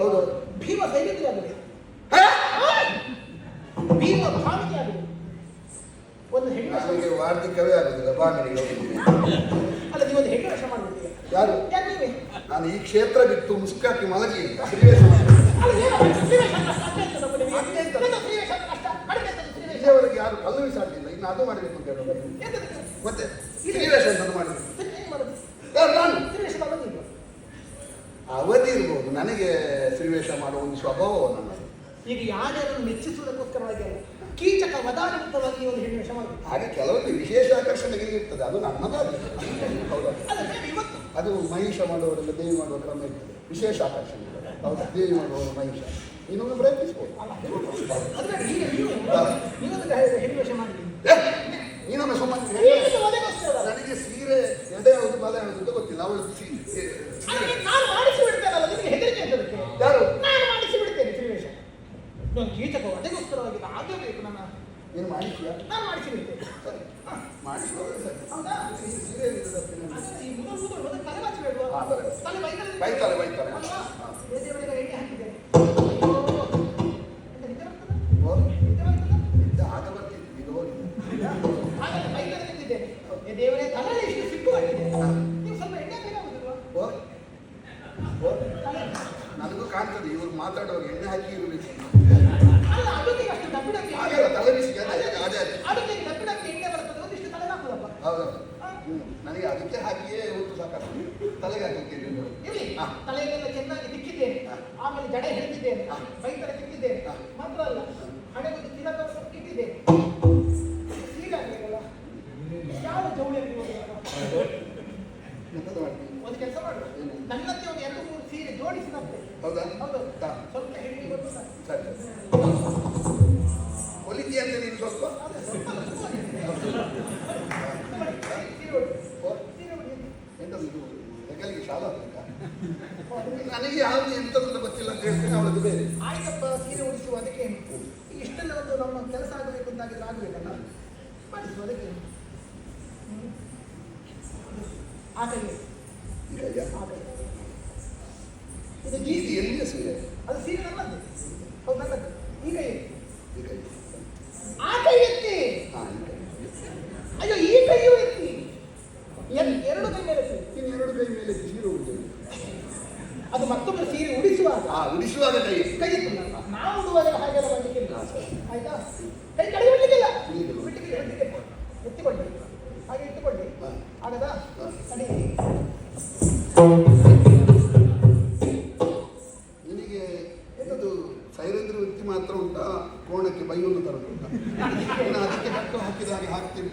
ಹೌದು. ಭೀಮ ಸೈನಿಕರೇ ಭೀಮ ಭಾವಿಗೆ ಆಗಲಿ. ಒಂದು ಹೆಣ್ಣು ವೇಷ ನನಗೆ ವಾರ್ಧಿಕವೇ ಆಗುದಿಲ್ಲ. ಬಾಗಿಲಿಗೆ ಹೋಗಿದ್ದೀನಿ ಅಲ್ಲ ನೀವು ಒಂದು ಹೆಣ್ಣು ಮಾಡ್ಬಿಡ್ತೀವಿ ಯಾರು? ಯಾಕೆ ನೀವೇ? ನಾನು ಈ ಕ್ಷೇತ್ರ ಬಿಟ್ಟು ಮುಸ್ಕಾಕಿ ಮಲಗಿ ಮಾಡಿ ಅಲ್ಲ ಏನು ಸ್ತ್ರೀವೇಷ ನಿಮಗೆ. ಅಷ್ಟೇ ಕಷ್ಟ ಇಲ್ಲಿಯವರೆಗೆ ಯಾರು ಕಲ್ಲು ಬಿಸಾಡಲಿಲ್ಲ ಇನ್ನು ಅದು ಮಾಡಬೇಕು ಅಂತ ಹೇಳೋದು. ಎಂತದಕ್ಕೆ? ಮತ್ತೆ ಶ್ರೀವೇಶ ಅಂತ ಮಾಡಿದ್ರು ಸ್ತ್ರೀ ಏನು ಮಾಡೋದು ಯಾರು ನಾನು ಸ್ತ್ರೀವೇಷದ ಅವಧಿ ಇಲ್ವಾ? ಅವಧಿ ಇರ್ಬೋದು ನನಗೆ ಶ್ರೀವೇಶ ಮಾಡುವ ಒಂದು ಸ್ವಭಾವ ನನ್ನ ಈಗ ಯಾರ್ಯಾರನ್ನು ಮೆಚ್ಚಿಸುವುದಕ್ಕೋಸ್ಕರವಾಗಿ ಅಲ್ಲ ಕೀಚಕ ವದಾನಿಮಿತ್ತವಾಗಿ ಒಂದು ಹೆಣ್ಣು ಮಾಡ್ತಾರೆ ಹಾಗೆ ಕೆಲವೊಂದು ವಿಶೇಷ ಆಕರ್ಷಣೆ ಇರ್ತದೆ ಅದು ನನ್ನದಾಗಿ. ಹೌದಾ? ಅದು ಮಹಿಷ ಮಾಡುವವರೆಲ್ಲ ದೇವಿ ಮಾಡುವ ಕ್ರಮ ಇರ್ತದೆ. ವಿಶೇಷ ಆಕರ್ಷಣೆ ಹೌದು? ದೇವಿ ಮಾಡುವವರು ಮಹಿಷ. ಇನ್ನೊಂದು ಪ್ರಯತ್ನಿಸ್ಬೋದು. ವೇಷ ಮಾಡಿ ನೀನೊಮ್ಮೆ ಸುಮ್ಮನೆ. ನನಗೆ ಸೀರೆ ಎಡೆ ಒಂದು ಬಲ ಅಂತ ಗೊತ್ತಿಲ್ಲ. ಅವಳು ಸೀರೆ. ನಾನು ಕೀಚಕ ವಧೆಗೋಸ್ಕರವಾಗಿ ಆಗಬೇಕು ನನ್ನ ಏನು ಮಾಡಿದ್ಯಾ ನಾನು ಮಾಡಿಸಿ ಬಿಡ್ತೇನೆ ಸರಿ ಮಾಡಿಸುವಾಗ ಸರಿ. ಹೌದಾ? ಈ ಮುದ ಮೊದಲು ತಲೆ ಬಾಚಬೇಡುವ ಹಾ, ತಲೆ ಬೈಕಲ್ಲಿ ಬೈತಾರೆ, vai ಮಾಡಿಸುವ ಅದಕ್ಕೆ ಹ್ಮ್. ಆ ಕೈಗೆ ಈಗ ಕೈ ಇದು ಗೀಸಿ ಎಲ್ಲಿಯ ಸೀರೆ ಅದು ಸೀರೆ ನನ್ನದು ಹೌದು ನನ್ನದು ಈ ಕೈ ಈ ಆ ಕೈ ಎತ್ತಿ. ಅಯ್ಯೋ ಈ ಕೈಯೂ ಎತ್ತಿ. ಎರಡು ಕೈ ಮೇಲೆ ಇನ್ನು ಎರಡು ಕೈ ಮೇಲೆ ಸೀರೆ ಉಡ್ತೇನೆ ಅದು ಮತ್ತೊಬ್ಬರು ಸೀರೆ ಉಡಿಸುವಾಗ. ಉಡಿಸುವಾಗ ಕೈ. ಕೈ ನಾವು ಉಡುವಾಗ ಹಾಗೆಲ್ಲ ಮಾಡಲಿಕ್ಕೆ. ಆಯ್ತಾ? ಕೈ ಇಲ್ಲ. ಬಿಟ್ಟಿಗೆ ಬಿಟ್ಟಿಗೆ ಎತ್ತಿಕೊಳ್ಳಿ ಹಾಗೆ ಇಟ್ಟುಕೊಳ್ಳಿ. ಆಗದಾ. ನಡೀರಿ ನಿನಗೆ ಇದು ಸೈರೇಂದ್ರ ವೃತ್ತಿ ಮಾತ್ರ ಉಂಟಾ ಕೋಣಕ್ಕೆ ಬೈಯೊಂದು ತರೋದು ನಾನು ಅದಕ್ಕೆ ಕಟ್ಟು ಹಾಕಿದ ಹಾಗೆ ಹಾಕ್ತೀನಿ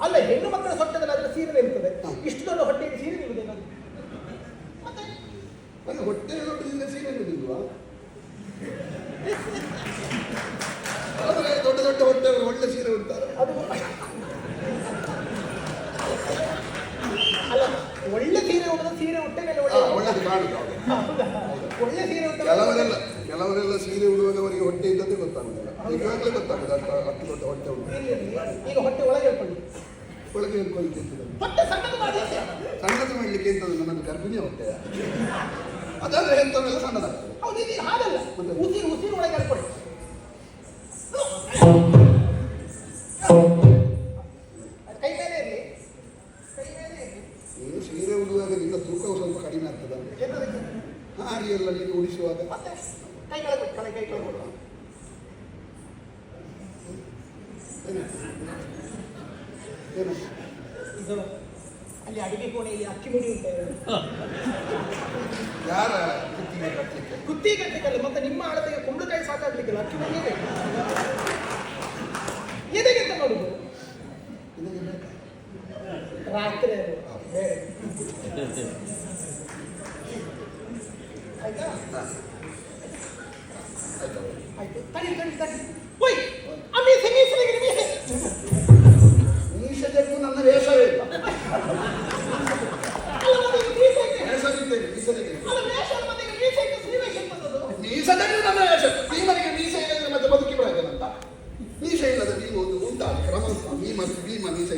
ಅಲ್ಲ ಹೆಣ್ಣು ಮಕ್ಕಳ ಸೊಟ್ಟದಲ್ಲಿ ಅದರ ಸೀರೆ ಇರ್ತದೆ. ಇಷ್ಟು ದೊಡ್ಡ ಹೊಟ್ಟೆಗೆ ಸೀರೆ ನಿಲ್ಲುವುದೇನದು ಮತ್ತೆ ಹೊಟ್ಟೆ ದೊಡ್ಡದಿಂದ ಸೀರೆ ಹಿಡಿದಿಲ್ವಾ ಆದರೆ ದೊಡ್ಡ ದೊಡ್ಡ ಹೊಟ್ಟೆ ಒಳ್ಳೆ ಸೀರೆ ಉಂಟಾರ ಅದು ಅಲ್ಲ ಒಳ್ಳೆ ಸೀರೆ ಉಳಿದ ಸೀರೆ ಹೊಟ್ಟೆ ಮೇಲೆ ಹಾ, ಒಳ್ಳೆ ಒಳ್ಳೆದು ಕಾಣುದು ಹೌದಾ? ಒಳ್ಳೆ ಸೀರೆ ಉಟ್ಟ ಕೆಲವರೆಲ್ಲ ಕೆಲವರೆಲ್ಲ ಸೀರೆ ಉಡುವವರಿಗೆ ಹೊಟ್ಟೆ ಇದ್ದದ್ದೇ ನಿಜವಾಗ್ಲೇ ಗೊತ್ತಾಗುದು ಅಷ್ಟು ಅಷ್ಟು ದೊಡ್ಡ ಹೊಟ್ಟೆ ಉಂಟು. ಈಗ ಹೊಟ್ಟೆ ಒಳಗೆ ಇಟ್ಕೊಳ್ಳಿ ಒಳಗೆ ಹೊಟ್ಟೆ ಸಣ್ಣದು ಮಾಡಿ. ಸಣ್ಣದು ಮಾಡ್ಲಿಕ್ಕೆ ಎಂತದ್ದು ನನ್ನದು ಗರ್ಭಿಣಿ ಹೊಟ್ಟೆ ಅದಾದ್ರೆ ಎಂತವೆಲ್ಲ ಸಣ್ಣದಾಗ್ತದೆ ಹೌದು ಇದು ಹಾಗಲ್ಲ? ಉಸಿರು ಉಸಿರು ಒಳಗೆ ಇಟ್ಕೊಳ್ಳಿ ಅದು ಕೈ ಮೇಲೆ ಇರಲಿ ಕೈ ಮೇಲೆ ಇರಲಿ ನೀನು ಸೀರೆ ಉಡುವಾಗ ನಿನ್ನ ತೂಕವು ಸ್ವಲ್ಪ ಕಡಿಮೆ ಆಗ್ತದೆ ಎಂತದಕ್ಕೆ ಹಾಗೆ ಎಲ್ಲ ನೀನು ಉಡಿಸುವಾಗ ಮತ್ತೆ ಕೈ ಕೆಳಗೆ ಬಿಟ್ಟು ಕೈ ಕೈ ಕೆಳಗೆ ಬಿಡು. ಏನು? ಏನು ಇದು ಅಲ್ಲಿ ಅಡಿಗೆ ಕೋಣೆಯಲ್ಲಿ ಅಕ್ಕಿ ಮುಡಿ ಉಂಟು. ಯಾರ ಕುತ್ತಿಗೆ ಕಟ್ಟಲಿಕ್ಕೆ ಕುತ್ತಿಗೆ ಕಟ್ಟಲಿಕ್ಕಲ್ಲ ಮತ್ತೆ ನಿಮ್ಮ ಅಳತೆಗೆ ಕುಂಬಳಕಾಯಿ ಸಾಕಾಗ್ಲಿಕ್ಕಿಲ್ಲ ಅಕ್ಕಿ ಮುಡಿ ಎದೆಗೆಂತ ಮಾಡುದು? ರಾತ್ರಿ ಅದು. ಬೇರೆ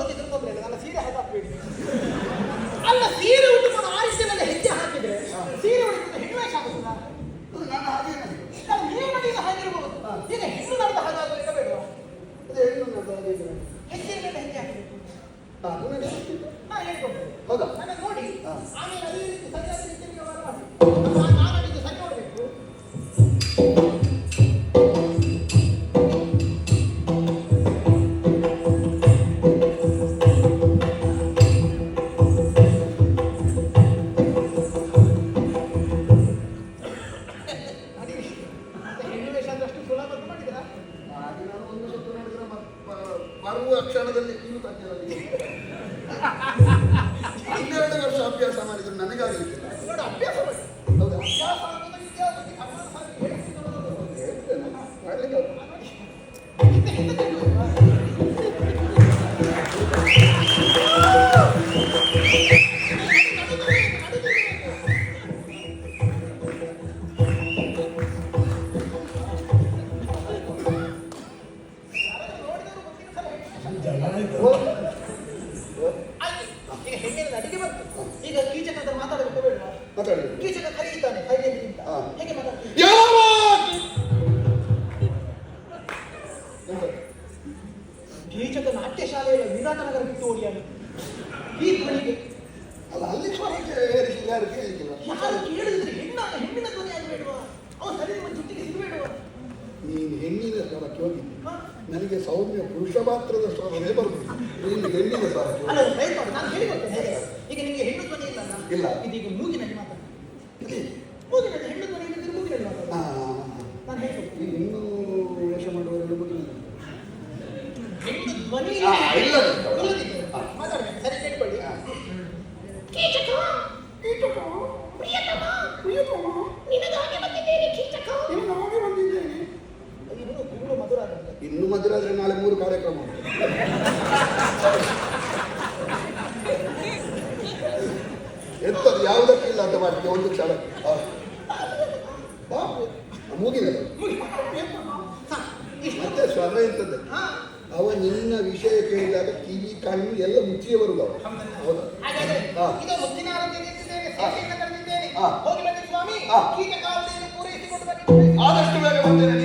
ಕೀಚಕನನ್ನು ತೊಂದರೆ ಇಲ್ಲ ನನ್ನ ಸೀರೆ ಹಾಕಾಕ್ಬೇಡಿ ಅಲ್ಲ ಸೀರೆ ಉಟ್ಟುಕೊಂಡು ಆರಿಸಿ ಹೆಜ್ಜೆ ಹಾಕಿದ್ರೆ ಸೀರೆ ಉಂಟು ಹೆಣ್ಣು ವೇಷ ಆಗುತ್ತಲ್ಲ ನಾನು ಹಾಗೆ ನೀವು ನಡೆಯುವ ಹಾಗಿರ್ಬೋದು. ಈಗ ಹೆಣ್ಣು ನಡೆದ ಹಾಗಾಗಲಿಕ್ಕೆ ಬೇಡವಾ ಅದೇ ಹೆಣ್ಣು ನಡೆದ ಹಾಗೆ. ಹೆಜ್ಜೆ ಮೇಲೆ ಹೆಜ್ಜೆ ಹಾಕಬೇಕು. ನಾನು ಹೇಳ್ಕೊಡ್ತೇನೆ ಹೌದಾ? ನಾನು ನೋಡಿ. ಆಮೇಲೆ ಅದೇ ರೀತಿ ಸರಿಯಾದ ವ್ಯವಹಾರ ಮಾಡಿ. ಈಗ ಕೀಚಕ ಹತ್ರ ಮಾತಾಡಬೇಕು. ಬೇಡ ಮಾತಾಡಿ ಕೀಚಕ ಕರೆಯುತ್ತಾನೆ ಅಂತ. ಹೇಗೆ ಯಾವಾಗ ಎಂತ? ಕೀಚಕ ನಾಟ್ಯ ಶಾಲೆಯಲ್ಲಿ ವಿರಾಟನಗರ ಬಿಟ್ಟು ಓಡಿಯ ಈ ಧ್ವನಿಗೆ. ಅಲ್ಲ ಅಲ್ಲಿ ಯಾರು ಕೇಳಿಕ್ಕಿಲ್ಲ ಯಾರು ಕೇಳಿದ್ರೆ ಹೆಣ್ಣ ಹೆಣ್ಣಿನ ಧ್ವನಿ ಆಗಬೇಡುವ ಅವ ಸರಿ ನಿಮ್ಮ ಜುಟ್ಟಿಗೆ ಸಿಗಬೇಡುವ ನೀನು ಹೆಣ್ಣಿನ ಸ್ವರಕ್ಕೆ ಹೋಗಿದ್ದೆ ನನಗೆ ಸೌಮ್ಯ ಪುರುಷ ಮಾತ್ರದ ಸ್ವರವೇ ಬರುವುದು. ನೀನು ಹೆಣ್ಣಿನ ಸ್ವರಕ್ಕೆ ಹೋಗಿ. ಈಗ ನಿಮಗೆ ಇಲ್ಲ. ಇದೀಗ ಮೂಗಿನಲ್ಲಿ ಮಾತಾಡ ಅದೇ. ಮೂಗಿನಲ್ಲಿ ಹೆಣ್ಣು ಧ್ವನಿ ಇಲ್ಲದಿದ್ರೆ ಮೂಗಿನಲ್ಲಿ ಮಾತಾಡ ಆ, ನಾನು ಹೇಳ್ಕೊಡ್ತೀನಿ ನೀನು ಇನ್ನೂ ವೇಷ ಮಾಡುವವರೆಲ್ಲ ಮುಗಿದಿಲ್ಲ. ಹೆಣ್ಣು ಧ್ವನಿ ಆ, ಇಲ್ಲದೆ. ಇಲ್ಲದಿದ್ರೆ ಆ. ಮಾತಾಡ್ಬೇಕು ಸರಿ ಕೇಳ್ಕೊಳ್ಳಿ ಆ. ಕೀಚಕ ಕೀಚಕ ಪ್ರಿಯತಮ ಪ್ರಿಯತಮ ನಿನಗಾಗಿ ಬಂದಿದ್ದೇನೆ ಕೀಚಕ ಇನ್ನು ನಾನೇ ಬಂದಿದ್ದೇನೆ ಇನ್ನು ಗುರು ಮಧುರ ಆಗುತ್ತೆ ಇನ್ನು ಮದುವೆ ಆದ್ರೆ ನಾಳೆ ಮೂರು ಕಾರ್ಯಕ್ರಮ ಉಂಟು ಎಂತದ್ದು ಮಾಡ್ತೀವಿ ಒಂದು ಕ್ಷಣ ಇಷ್ಟು ಮತ್ತೆ ಸ್ವರ ಇರ್ತದೆ. ಅವ ನಿನ್ನ ವಿಷಯ ಕೇಳಿದಾಗ ಕಿವಿ ಕಣ್ಣು ಎಲ್ಲ ಮುಚ್ಚಿಯೇ ಬರುದು ಅವ. ಹೌದಾ? ಆದಷ್ಟು ಬೇಗ ಬರ್ತೇನೆ